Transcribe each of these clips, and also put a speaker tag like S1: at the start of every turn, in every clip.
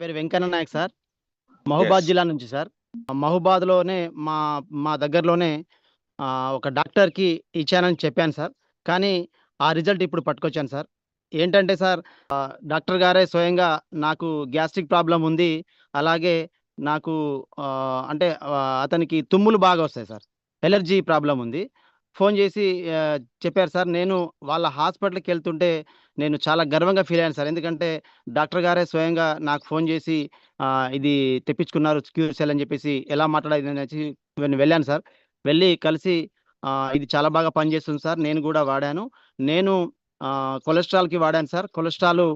S1: పేరు వెంకన్న నాయక్ సార్. మహబాద్. జిల్లా నుంచి సార్. మహబాద్లోనే మా మా దగ్గరలోనే ఒక డాక్టర్కి ఇచ్చానని చెప్పాను సార్. కానీ ఆ రిజల్ట్ ఇప్పుడు పట్టుకొచ్చాను సార్. ఏంటంటే సార్ డాక్టర్ గారే స్వయంగా నాకు గ్యాస్ట్రిక్ ప్రాబ్లం ఉంది. అలాగే నాకు అంటే అతనికి తుమ్ములు బాగా వస్తాయి సార్. ఎలర్జీ ప్రాబ్లం ఉంది. ఫోన్ చేసి చెప్పారు సార్ నేను వాళ్ళ హాస్పిటల్కి వెళ్తుంటే నేను చాలా గర్వంగా ఫీల్ అయ్యాను సార్. ఎందుకంటే డాక్టర్ గారే స్వయంగా నాకు ఫోన్ చేసి ఇది తెప్పించుకున్నారు క్యూర్ సెల్ అని చెప్పేసి ఎలా మాట్లాడాలి నేను వెళ్ళాను సార్. వెళ్ళి కలిసి ఇది చాలా బాగా పనిచేస్తుంది సార్. నేను కూడా వాడాను. నేను కొలెస్ట్రాల్కి వాడాను సార్. కొలెస్ట్రాల్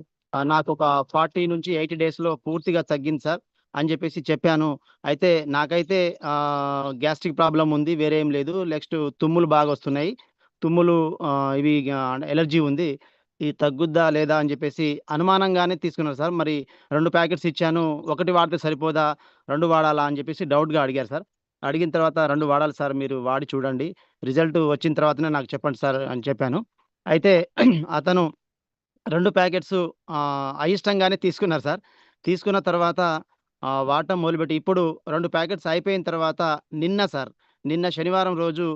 S1: నాకు ఒక ఫార్టీ నుంచి ఎయిటీ డేస్లో పూర్తిగా తగ్గింది సార్. అని చెప్పేసి చెప్పాను. అయితే నాకైతే గ్యాస్ట్రిక్ ప్రాబ్లం ఉంది వేరే ఏం లేదు. నెక్స్ట్ తుమ్ములు బాగా వస్తున్నాయి. తుమ్ములు ఇవి ఎలర్జీ ఉంది. ఇది తగ్గుద్దా లేదా అని చెప్పేసి అనుమానంగానే తీసుకున్నారు సార్. మరి రెండు ప్యాకెట్స్ ఇచ్చాను. ఒకటి వాడితే సరిపోదా? రెండు వాడాలా? అని చెప్పేసి డౌట్గా అడిగారు సార్. అడిగిన తర్వాత రెండు వాడాలి సార్ మీరు వాడి చూడండి. రిజల్ట్ వచ్చిన తర్వాతనే నాకు చెప్పండి సార్ అని చెప్పాను. అయితే అతను రెండు ప్యాకెట్స్ అయిష్టంగానే తీసుకున్నారు సార్. తీసుకున్న తర్వాత వాడటం మొదలుపెట్టి ఇప్పుడు రెండు ప్యాకెట్స్ అయిపోయిన తర్వాత నిన్న సార్ నిన్న శనివారం రోజు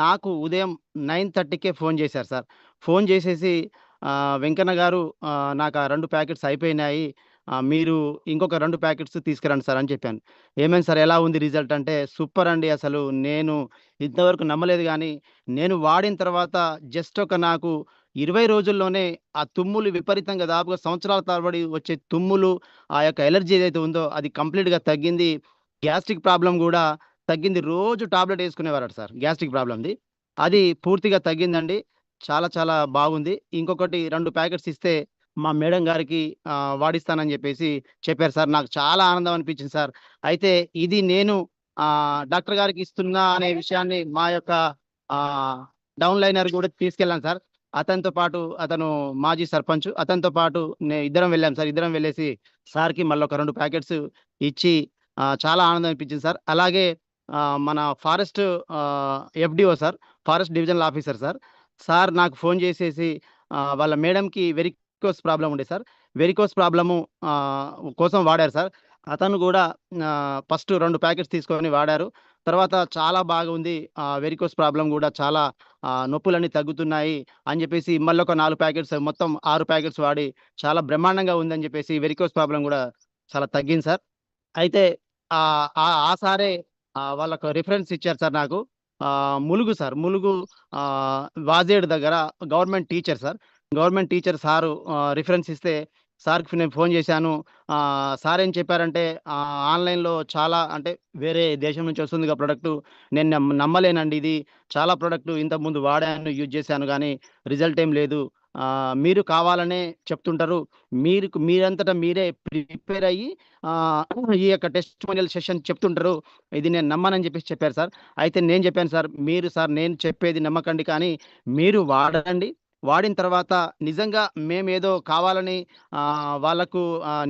S1: నాకు ఉదయం నైన్ థర్టీకే ఫోన్ చేశారు సార్. ఫోన్ చేసేసి వెంకన్న గారు నాకు ఆ రెండు ప్యాకెట్స్ అయిపోయినాయి మీరు ఇంకొక రెండు ప్యాకెట్స్ తీసుకురండి సార్ అని చెప్పాను. ఏమైంది సార్ ఎలా ఉంది రిజల్ట్ అంటే సూపర్ అండి అసలు. నేను ఇంతవరకు నమ్మలేదు కానీ నేను వాడిన తర్వాత జస్ట్ ఒక నాకు ఇరవై రోజుల్లోనే ఆ తుమ్ములు విపరీతంగా దాదాపుగా సంవత్సరాల తరబడి వచ్చే తుమ్ములు ఆ యొక్క ఎలర్జీ ఏదైతే ఉందో అది కంప్లీట్గా తగ్గింది. గ్యాస్ట్రిక్ ప్రాబ్లం కూడా తగ్గింది. రోజు టాబ్లెట్ వేసుకునేవారట సార్ గ్యాస్ట్రిక్ ప్రాబ్లంది అది పూర్తిగా తగ్గిందండి. చాలా చాలా బాగుంది. ఇంకొకటి రెండు ప్యాకెట్స్ ఇస్తే మా మేడం గారికి వాడిస్తానని చెప్పేసి చెప్పారు సార్. నాకు చాలా ఆనందం అనిపించింది సార్. అయితే ఇది నేను డాక్టర్ గారికి ఇస్తున్నా అనే విషయాన్ని మా యొక్క ఆ, డౌన్ లైనర్ కూడా తీసుకెళ్ళాను సార్. అతనితో పాటు అతను మాజీ సర్పంచ్ అతనితో పాటు నేను ఇద్దరం వెళ్ళాం సార్. ఇద్దరం వెళ్ళేసి సార్కి మళ్ళీ ఒక రెండు ప్యాకెట్స్ ఇచ్చి చాలా ఆనందం అనిపించింది సార్. అలాగే మన forest FDO sir forest divisional officer sir. Sir నాకు ఫోన్ చేసేసి వాళ్ళ మేడంకి వెరికోస్ ప్రాబ్లం ఉండే సార్. వెరికోస్ ప్రాబ్లము కోసం వాడారు సార్. అతను కూడా ఫస్ట్ రెండు ప్యాకెట్స్ తీసుకొని వాడారు. తర్వాత చాలా బాగుంది. వెరికోస్ ప్రాబ్లం కూడా చాలా నొప్పులన్నీ తగ్గుతున్నాయి అని చెప్పేసి మళ్ళీ ఒక నాలుగు ప్యాకెట్స్ మొత్తం ఆరు ప్యాకెట్స్ వాడి చాలా బ్రహ్మాండంగా ఉందని చెప్పేసి వెరికోస్ ప్రాబ్లం కూడా చాలా తగ్గింది సార్. అయితే ఆ ఆ- సారే వాళ్ళకు రిఫరెన్స్ ఇచ్చారు సార్ నాకు. ములుగు సార్ ములుగు వాజేడు దగ్గర government teacher sir. Government teacher sir reference ఇస్తే సార్కి నేను ఫోన్ చేశాను. సార్ ఏం చెప్పారంటే ఆన్లైన్లో చాలా అంటే వేరే దేశం నుంచి వస్తుంది ప్రోడక్ట్. నేను నమ్మ- నమ్మలేనండి ఇది. చాలా ప్రోడక్ట్ ఇంతకుముందు వాడాను యూజ్ చేశాను కానీ రిజల్ట్ ఏం లేదు. మీరు కావాలనే చెప్తుంటారు. మీరు మీరంతటా మీరే ప్రిపేర్ అయ్యి ఈ యొక్క టెస్టిమోనియల్ సెషన్ చెప్తుంటారు. ఇది నేను నమ్మనని చెప్పేసి చెప్పారు సార్. అయితే నేను చెప్పాను సార్ మీరు సార్ నేను చెప్పేది నమ్మకండి కానీ మీరు వాడండి వాడిన తర్వాత నిజంగా మేమేదో కావాలని వాళ్ళకు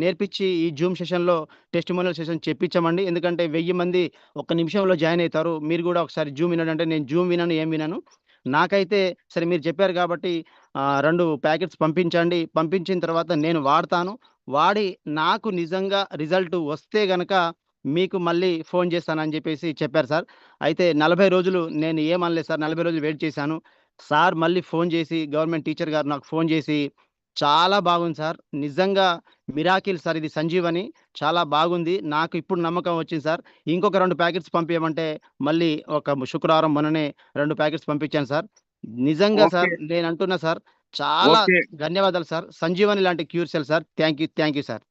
S1: నేర్పించి ఈ జూమ్ సెషన్లో టెస్టిమోనియల్ సెషన్ చెప్పించామండి. ఎందుకంటే వెయ్యి మంది ఒక్క నిమిషంలో జాయిన్ అవుతారు. మీరు కూడా ఒకసారి జూమ్ వినండి నేను జూమ్ వినను ఏం వినను. నాకైతే సరే మీరు చెప్పారు కాబట్టి రెండు ప్యాకెట్స్ పంపించండి. పంపించిన తర్వాత నేను వాడతాను. వాడి నాకు నిజంగా రిజల్ట్ వస్తే గనక మీకు మళ్ళీ ఫోన్ చేస్తానని చెప్పేసి చెప్పారు సార్. అయితే నలభై రోజులు నేను ఏమనలేదు సార్. నలభై రోజులు వెయిట్ చేశాను. సార్ మళ్ళీ ఫోన్ చేసి గవర్నమెంట్ టీచర్ గారు నాకు ఫోన్ చేసి చాలా బాగుంది సార్. నిజంగా మిరాకిల్ సార్ ఇది సంజీవని చాలా బాగుంది. నాకు ఇప్పుడు నమ్మకం వచ్చింది సార్. ఇంకొక రెండు ప్యాకెట్స్ పంపించమంటే మళ్ళీ ఒక శుక్రవారం మొన్ననే రెండు ప్యాకెట్స్ పంపించాను సార్. నిజంగా సార్ నేను అంటున్నా సార్ చాలా ధన్యవాదాలు సార్. సంజీవని లాంటి cure cell sir. Thank you thank you sir.